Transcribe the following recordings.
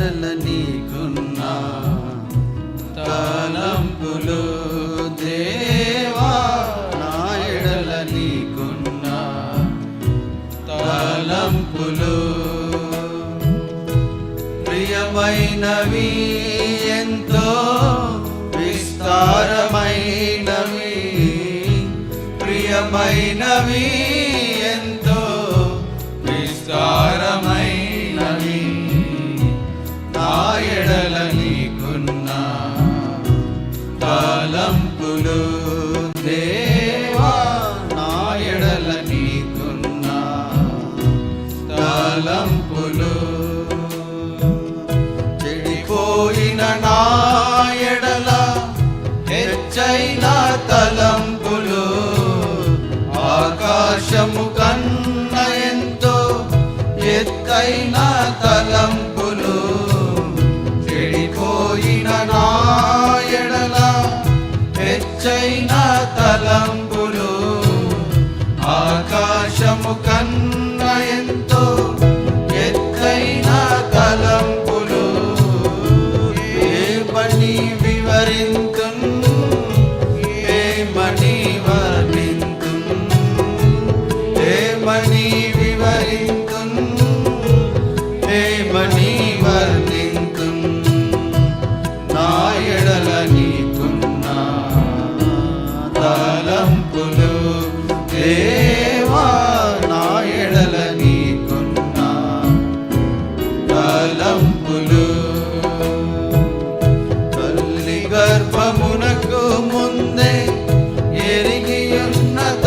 ఎడల నీకున్నా తలంపులు దేవా నా ఎడల నీకున్నా తలంపులు. ప్రియమైనవి ఎంతో విస్తారమైనవి. ప్రియమైనవి ఎంతో తలంపులు చెడిపోయిన నా ఎడల హెచ్చైన తలంపులు. ఆకాశము కన్న ఎంతో ఎత్తైన తలంపులు. చెడిపోయిన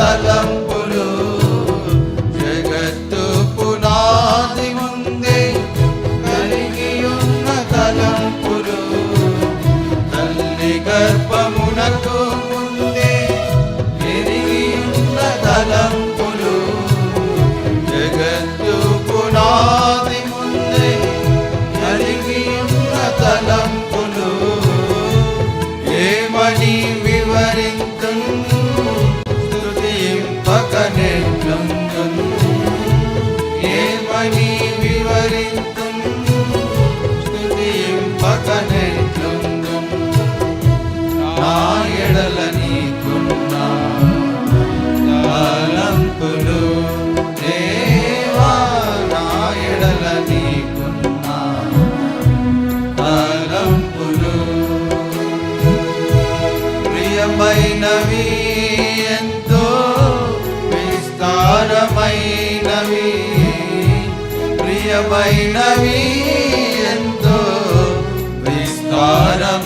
తలంపులు జగత్తు పునాది ముందే కలిగియున్న తలంపులు తల్లి గర్భమునకు ముందే ఎరిగియున్న తలంపులు జగత్తు పునాది ముందే కలిగియున్న తలంపులు. ఏమని ప్రియమైనవి ఎంతో విస్తారమైనవి. ప్రియమైనవి ఎంతో విస్తారమైనవి.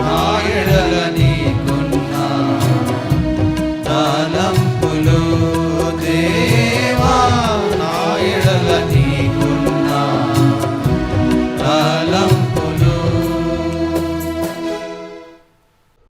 నా ఎడల నీకున్నా తలం